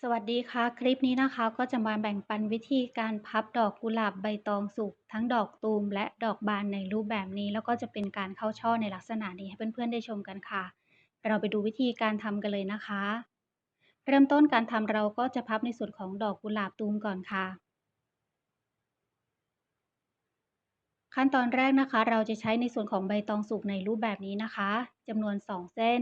สวัสดีค่ะ คลิปนี้นะคะก็จะมาแบ่งปันวิธีการพับดอกกุหลาบใบตองสุกทั้งดอกตูมและดอกบานในรูปแบบนี้ แล้วก็จะเป็นการเข้าช่อในลักษณะนี้ให้เพื่อนๆได้ชมกันค่ะ เราไปดูวิธีการทำกันเลยนะคะ เริ่มต้นการทำเราก็จะพับในส่วนของดอกกุหลาบตูมก่อนค่ะ ขั้นตอนแรกนะคะ เราจะใช้ในส่วนของใบตองสุกในรูปแบบนี้นะคะจำนวน 2 เส้น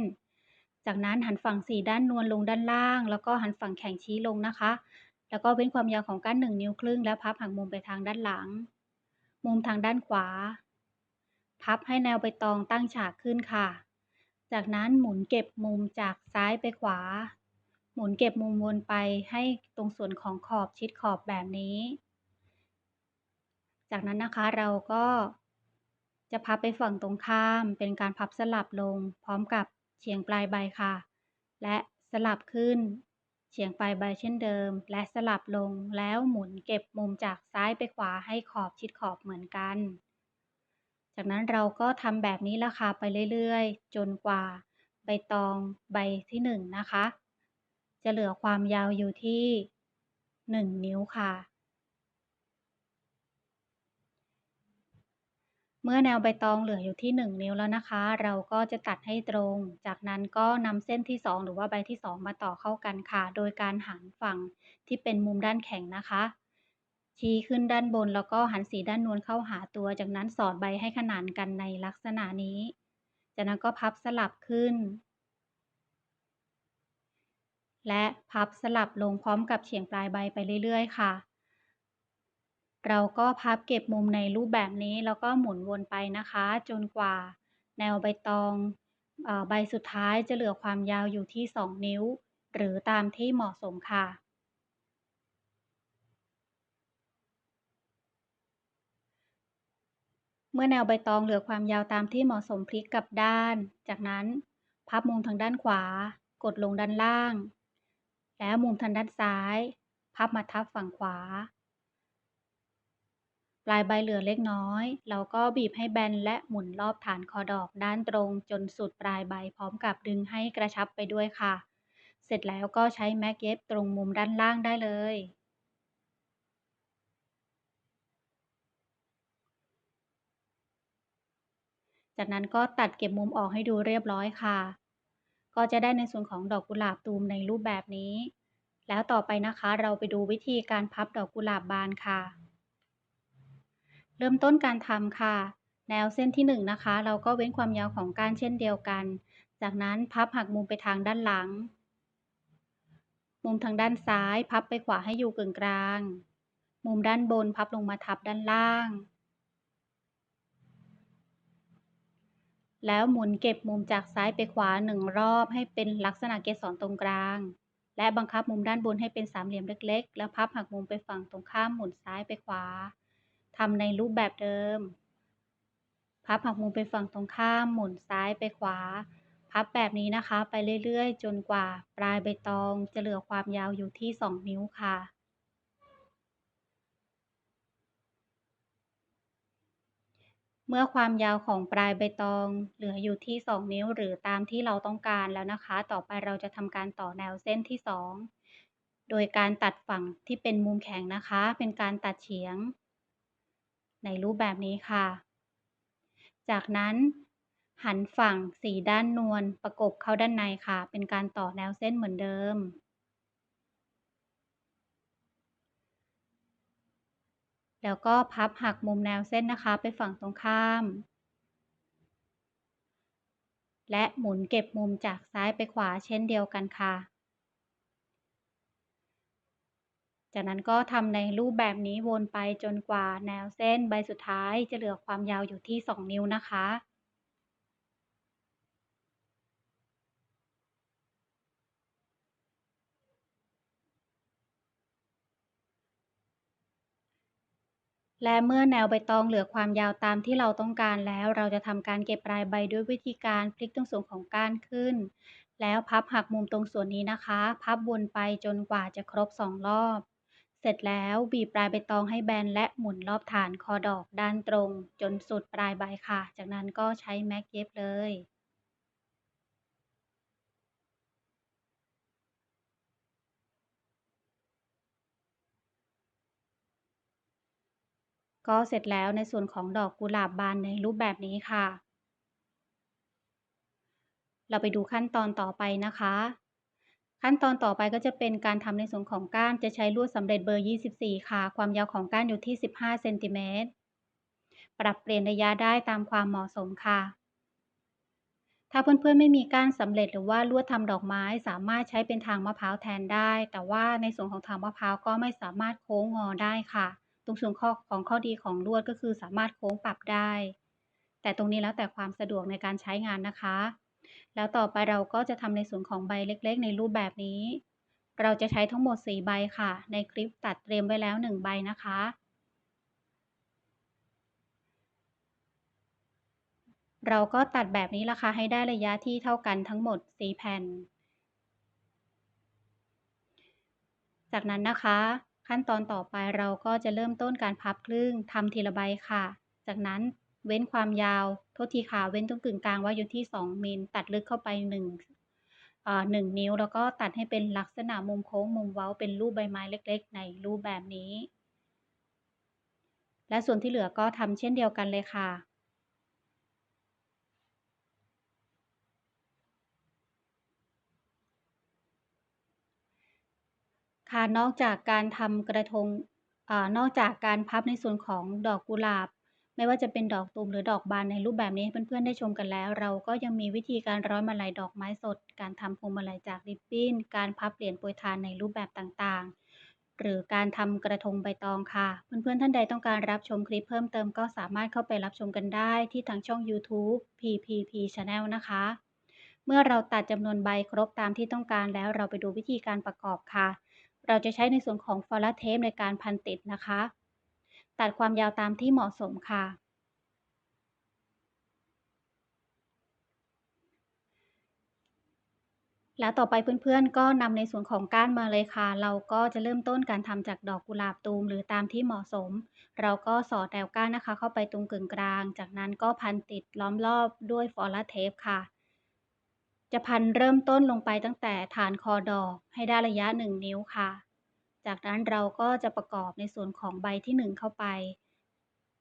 จากนั้นหันฝั่งสีด้านนวลลงด้านล่าง แล้วก็หันฝั่งแข็งชี้ลงนะคะ แล้วก็เว้นความยาวของก้าน1นิ้วครึ่ง แล้วพับหักมุมไปทางด้านหลัง มุมทางด้านขวา พับให้แนวใบตองตั้งฉากขึ้นค่ะ จากนั้นหมุนเก็บมุมจากซ้ายไปขวา หมุนเก็บมุมวนไปให้ตรงส่วนของขอบชิดขอบแบบนี้ จากนั้นนะคะเราก็จะพับไปฝั่งตรงข้ามเป็นการพับสลับลงพร้อมกับ เฉียงปลายใบค่ะ และสลับขึ้น เฉียงปลายใบเช่นเดิม และสลับลงแล้วหมุนเก็บมุมจากซ้ายไปขวาให้ขอบชิดขอบเหมือนกัน จากนั้นเราก็ทำแบบนี้ละค่ะไปเรื่อยๆ จนกว่าใบตองใบที่1นนะคะ จะเหลือความยาวอยู่ที่ 1 นิ้วค่ะ เมื่อแนวใบตองเหลืออยู่ที่ 1 นิ้วแล้วนะคะ เราก็จะตัดให้ตรง จากนั้นก็นำเส้นที่ 2 หรือว่าใบที่ 2 มาต่อเข้ากันค่ะ โดยการหันฝั่งที่เป็นมุมด้านแข็งนะคะ ชี้ขึ้นด้านบนแล้วก็หันสีด้านนวลเข้าหาตัว จากนั้นสอดใบให้ขนานกันในลักษณะนี้ จากนั้นก็พับสลับขึ้น และพับสลับลงพร้อมกับเฉียงปลายใบไปเรื่อย ๆ ค่ะ เราก็พับเก็บมุมในรูปแบบนี้แล้วก็หมุนวนไปนะคะ จนกว่า แนวใบตองใบสุดท้ายจะเหลือความยาวอยู่ที่ 2 นิ้ว หรือตามที่เหมาะสมค่ะเมื่อแนวใบตองเหลือความยาวตามที่เหมาะสมพลิกกลับด้าน จากนั้นพับมุมทางด้านขวา กดลงด้านล่าง แล้วมุมทางด้านซ้าย พับมาทับฝั่งขวา ปลายใบเหลือเล็กน้อย เราก็บีบให้แบนและหมุนรอบฐานคอดอกด้านตรงจนสุดปลายใบพร้อมกับดึงให้กระชับไปด้วยค่ะ เสร็จแล้วก็ใช้แม็กเย็บตรงมุมด้านล่างได้เลย จากนั้นก็ตัดเก็บมุมออกให้ดูเรียบร้อยค่ะ ก็จะได้ในส่วนของดอกกุหลาบตูมในรูปแบบนี้ แล้วต่อไปนะคะเราไปดูวิธีการพับดอกกุหลาบบานค่ะ ริ่มต้นการทำค่ะ แนวเส้นที่1นนะคะ เราก็เว้นความยาวของก้านเช่นเดียวกัน จากนั้นพับหักมุมไปทางด้านหลัง มุมทางด้านซ้าย พับไปขวาให้อยู่กึ่งกลาง มุมด้านบนพับลงมาทับด้านล่าง แล้วหมุนเก็บมุมจากซ้ายไปขวาหนึ่งรอบให้เป็นลักษณะเกสรตรงกลาง และบังคับมุมด้านบนให้เป็นสามเหลี่ยมเล็ก ๆ แล้วพับหักมุมไปฝั่งตรงข้ามหมุนซ้ายไปขวา ทำในรูปแบบเดิม พับหักมุมไปฝั่งตรงข้าม หมุนซ้ายไปขวา พับแบบนี้นะคะ ไปเรื่อยๆ จนกว่าปลายใบตองจะเหลือความยาวอยู่ที่ 2 นิ้วค่ะเมื่อความยาวของปลายใบตองเหลืออยู่ที่ 2 นิ้วหรือตามที่เราต้องการแล้วนะคะ ต่อไปเราจะทำการต่อแนวเส้นที่ 2 โดยการตัดฝั่งที่เป็นมุมแข็งนะคะ เป็นการตัดเฉียง ในรูปแบบนี้ค่ะ จากนั้นหันฝั่งสีด้านนวลประกบเข้าด้านในค่ะ เป็นการต่อแนวเส้นเหมือนเดิม แล้วก็พับหักมุมแนวเส้นนะคะ ไปฝั่งตรงข้าม และหมุนเก็บมุมจากซ้ายไปขวาเช่นเดียวกันค่ะ จากนั้นก็ทำในรูปแบบนี้วนไปจนกว่าแนวเส้นใบสุดท้ายจะเหลือความยาวอยู่ที่ 2 นิ้วนะคะ และเมื่อแนวใบตองเหลือความยาวตามที่เราต้องการแล้ว เราจะทำการเก็บปลายใบด้วยวิธีการพลิกตรงส่วนของก้านขึ้น แล้วพับหักมุมตรงส่วนนี้นะคะ พับวนไปจนกว่าจะครบ 2 รอบ เสร็จแล้วบีบปลายใบตองให้แบนและหมุนรอบฐานคอดอกด้านตรง จนสุดปลายใบค่ะ จากนั้นก็ใช้แม็กเย็บเลยก็เสร็จแล้วในส่วนของดอกกุหลาบบานในรูปแบบนี้ค่ะ เราไปดูขั้นตอนต่อไปนะคะ ขั้นตอนต่อไปก็จะเป็นการทำในส่วนของก้านจะใช้ลวดสำเร็จเบอร์ 24 ค่ะ ความยาวของก้านอยู่ที่ 15เซนติเมตรปรับเปลี่ยนระยะได้ตามความเหมาะสมค่ะ ถ้าเพื่อนๆไม่มีก้านสำเร็จหรือว่าลวดทำดอกไม้สามารถใช้เป็นทางมะพร้าวแทนได้ แต่ว่าในส่วนของทางมะพร้าวก็ไม่สามารถโค้งงอได้ค่ะ ตรงส่วนข้อของข้อดีของลวดก็คือสามารถโค้งปรับได้ แต่ตรงนี้แล้วแต่ความสะดวกในการใช้งานนะคะ แล้วต่อไปเราก็จะทำในส่วนของใบเล็กๆ ในรูปแบบนี้ เราจะใช้ทั้งหมด 4 ใบค่ะ ในคลิปตัดเตรียมไว้แล้ว 1 ใบนะคะ เราก็ตัดแบบนี้ละค่ะให้ได้ระยะที่เท่ากันทั้งหมด 4 แผ่น จากนั้นนะคะ ขั้นตอนต่อไปเราก็จะเริ่มต้นการพับครึ่งทำทีละใบค่ะ จากนั้นเว้นความยาว โทษทีค่ะ เว้นตรงกึ่งกลางไว้อยู่ที่ 2 มิล ตัดลึกเข้าไป1อ่า1นิ้ว แล้วก็ตัดให้เป็นลักษณะมุมโค้งมุมเว้าเป็นรูปใบไม้เล็กๆ ในรูปแบบนี้ และส่วนที่เหลือก็ทำเช่นเดียวกันเลยค่ะค่ะนอกจากการทำกระทงอนอกจากการพับในส่วนของดอกกุหลาบ ไม่ว่าจะเป็นดอกตูมหรือดอกบานในรูปแบบนี้เพื่อนๆได้ชมกันแล้ว เราก็ยังมีวิธีการร้อยมาลัยดอกไม้สด การทำพวงมาลัยจากริบบิ้น การพับเหรียญปรยทานในรูปแบบต่างๆ หรือการทำกระทงใบตองค่ะ เพื่อนๆท่านใดต้องการรับชมคลิปเพิ่มเติมก็สามารถเข้าไปรับชมกันได้ที่ทางช่อง YouTube PPP Channel นะคะ เมื่อเราตัดจำนวนใบครบตามที่ต้องการแล้วเราไปดูวิธีการประกอบค่ะ เราจะใช้ในส่วนของฟอลเทปในการพันติดนะคะ ตัดความยาวตามที่เหมาะสมค่ะ แล้วต่อไปเพื่อนๆก็นำในส่วนของก้านมาเลยค่ะ เราก็จะเริ่มต้นการทำจากดอกกุหลาบตูมหรือตามที่เหมาะสม เราก็สอดแนวก้านนะคะ เข้าไปตรงกึ่งกลาง จากนั้นก็พันติดล้อมรอบด้วยฟอลเทปค่ะจะพันเริ่มต้นลงไปตั้งแต่ฐานคอดอกให้ได้ระยะ 1 นิ้วค่ะ จากนั้นเราก็จะประกอบในส่วนของใบที่ 1 เข้าไป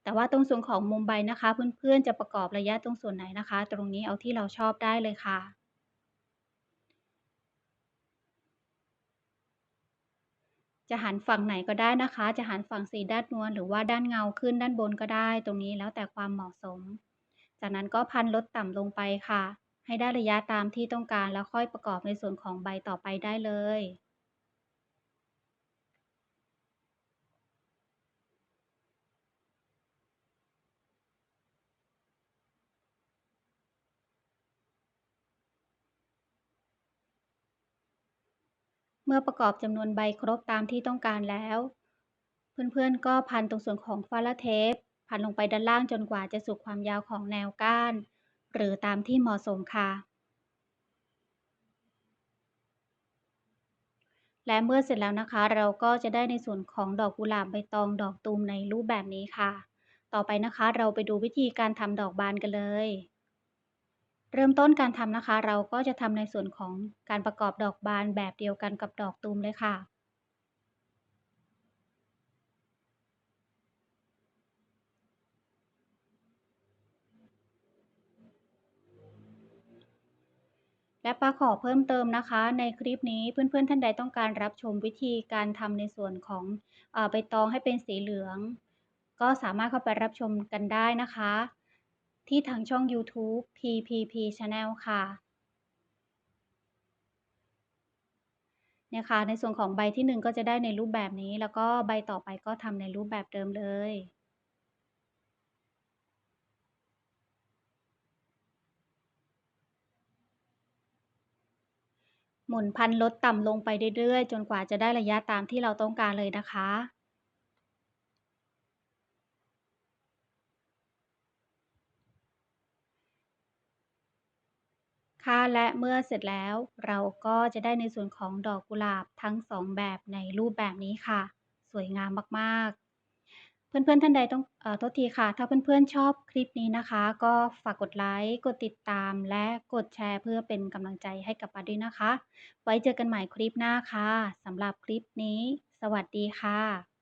แต่ว่าตรงส่วนของมุมใบนะคะ เพื่อนๆจะประกอบระยะตรงส่วนไหนนะคะ ตรงนี้เอาที่เราชอบได้เลยค่ะจะหันฝั่งไหนก็ได้นะคะ จะหันฝั่งสีด้านนวลหรือว่าด้านเงาขึ้นด้านบนก็ได้ ตรงนี้แล้วแต่ความเหมาะสม จากนั้นก็พันลดต่ำลงไปค่ะ ให้ได้ระยะตามที่ต้องการแล้วค่อยประกอบในส่วนของใบต่อไปได้เลย มื่อประกอบจำนวนใบครบตามที่ต้องการแล้ว เพื่อนๆก็พันตรงส่วนของฟาลเทปพันลงไปด้านล่างจนกว่าจะสุดความยาวของแนวก้าน หรือตามที่เหมาะสมค่ะ และเมื่อเสร็จแล้วนะคะ เราก็จะได้ในส่วนของดอกกุหลาบใบตองดอกตูมในรูปแบบนี้ค่ะ ต่อไปนะคะเราไปดูวิธีการทำดอกบานกันเลย เริ่มต้นการทำนะคะ เราก็จะทำในส่วนของการประกอบดอกบานแบบเดียวกันกับดอกตูมเลยค่ะ และป้าขอเพิ่มเติมนะคะ ในคลิปนี้เพื่อนๆท่านใดต้องการรับชมวิธีการทำในส่วนของอใบตองให้เป็นสีเหลือง ก็สามารถเข้าไปรับชมกันได้นะคะ ที่ทางช่อง YouTube PPP Channel ค่ะเนี่ยค่ะในส่วนของใบที่ 1 ก็จะได้ในรูปแบบนี้ แล้วก็ใบต่อไปก็ทำในรูปแบบเดิมเลย หมุนพันลดต่ำลงไปเรื่อยๆ จนกว่าจะได้ระยะตามที่เราต้องการเลยนะคะ ค่ะและเมื่อเสร็จแล้วเราก็จะได้ในส่วนของดอกกุหลาบทั้ง 2 แบบในรูปแบบนี้ค่ะ สวยงามมากๆ เพื่อนๆท่านใดต้องเอ่อโทษทีค่ะ ถ้าเพื่อนๆชอบคลิปนี้นะคะ ก็ฝากกดไลค์กดติดตามและกดแชร์เพื่อเป็นกำลังใจให้กับปาด้วยนะคะ ไว้เจอกันใหม่คลิปหน้าค่ะสำหรับคลิปนี้ สวัสดีค่ะ